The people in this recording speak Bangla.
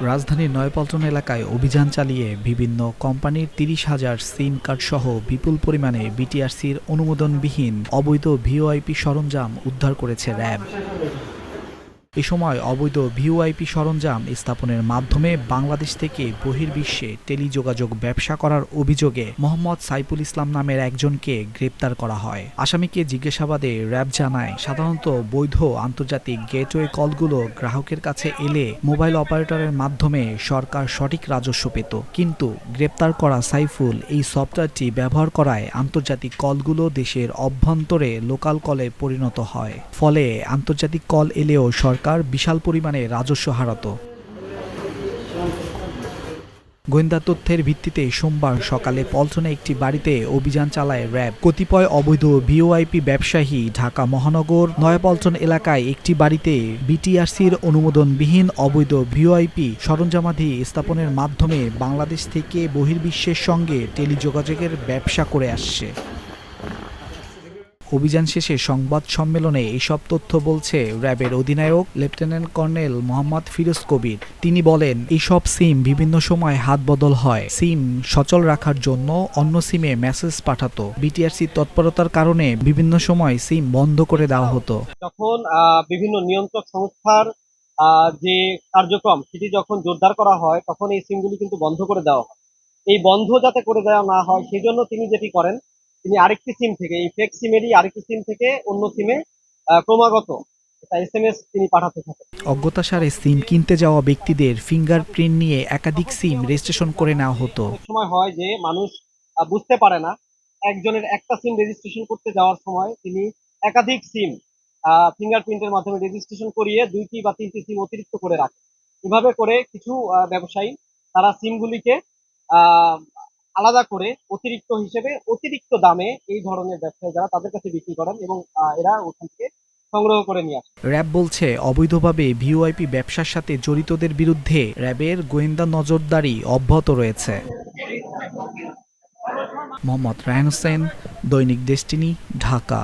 রাজধানীর নয়পল্টন এলাকায় অভিযান চালিয়ে বিভিন্ন কোম্পানির তিরিশ হাজার সিম কার্ড সহ বিপুল পরিমাণে বিটিআরসির অনুমোদনবিহীন অবৈধ ভিওআইপি সরঞ্জাম উদ্ধার করেছে র্যাব। এ সময় অবৈধ ভিওআইপি সরঞ্জাম স্থাপনের মাধ্যমে বাংলাদেশ থেকে বহির্বিশ্বে টেলিযোগাযোগ ব্যবসা করার অভিযোগে মোহাম্মদ সাইফুল ইসলাম নামের একজনকে গ্রেপ্তার করা হয়। আসামিকে জিজ্ঞাসাবাদে র্যাব জানায়, সাধারণত বৈধ আন্তর্জাতিক গেটওয়ে কলগুলো গ্রাহকের কাছে এলে মোবাইল অপারেটরের মাধ্যমে সরকার সঠিক রাজস্ব পেত। কিন্তু গ্রেপ্তার করা সাইফুল এই সফটওয়্যারটি ব্যবহার করায় আন্তর্জাতিক কলগুলো দেশের অভ্যন্তরে লোকাল কলে পরিণত হয়। ফলে আন্তর্জাতিক কল এলেও সরকার বিশাল পরিমাণে রাজস্ব হারাতো। গোয়েন্দা তথ্যের ভিত্তিতে সোমবার সকালে পল্টনে একটি বাড়িতে অভিযান চালায় র্যাব। কতিপয় অবৈধ ভিওআইপি ব্যবসায়ী ঢাকা মহানগর, নয়াপল্টন এলাকায় একটি বাড়িতে বিটিআরসির অনুমোদনবিহীন অবৈধ ভিওআইপি সরঞ্জামাধি স্থাপনের মাধ্যমে বাংলাদেশ থেকে বহির্বিশ্বের সঙ্গে টেলিযোগাযোগের ব্যবসা করে আসছে। অভিযান শেষে সংবাদ সম্মেলনে এসব তথ্য বলছে র্যাবের অধিনায়ক লেফটেন্যান্ট কর্নেল মোহাম্মদ ফিরোজ কবির। তিনি বলেন এইসব সিম বিভিন্ন সময় হাত বদল হয়। সিম সচল রাখার জন্য অন্য সিমে মেসেজ পাঠাতো। বিটিআরসি তৎপরতার কারণে বিভিন্ন সময় সিম বন্ধ করে দেওয়া হতো। আহ, বিভিন্ন নিয়ন্ত্রক সংস্থার যে কার্যক্রম সেটি যখন জোরদার করা হয় তখন এই সিমগুলি কিন্তু বন্ধ করে দেওয়া হয়। এই বন্ধ যাতে করে দেওয়া না হয় সেই জন্য তিনি যেটি করেন তিনি আরেকটি সিম থেকে এই ফেক সিমেরই আরেকটি সিম থেকে অন্য সিমে ক্রমাগত অজ্ঞতাসারে সিম কিনতে যাওয়া ব্যক্তিদের ফিঙ্গারপ্রিন্ট নিয়ে একাধিক সিম রেজিস্ট্রেশন করে নেওয়া হতো। সময় হয় যে মানুষ বুঝতে পারে না একজনের একটা সিম রেজিস্ট্রেশন করতে যাওয়ার সময় তিনি একাধিক সিম ফিঙ্গারপ্রিন্টের মাধ্যমে রেজিস্ট্রেশন করিয়ে দুইটি বা তিনটি সিম অতিরিক্ত করে রাখে। এভাবে করে কিছু ব্যবসায়ী তারা সিমগুলিকে আহ, আলাদা করে অতিরিক্ত হিসেবে অতিরিক্ত দামে এই ধরনের ব্যবসায়ী যারা তাদের কাছে বিক্রি করেন এবং এরা ওখান থেকে সংগ্রহ করে নিয়ে আসে। র্যাব বলছে, অবৈধভাবে ভিওআইপি ব্যবসার সাথে জড়িতদের বিরুদ্ধে র্যাবের গোয়েন্দা নজরদারি অব্যাহত রয়েছে। মোহাম্মদ রায়ন হোসেন, দৈনিক ডেস্টিনি ঢাকা।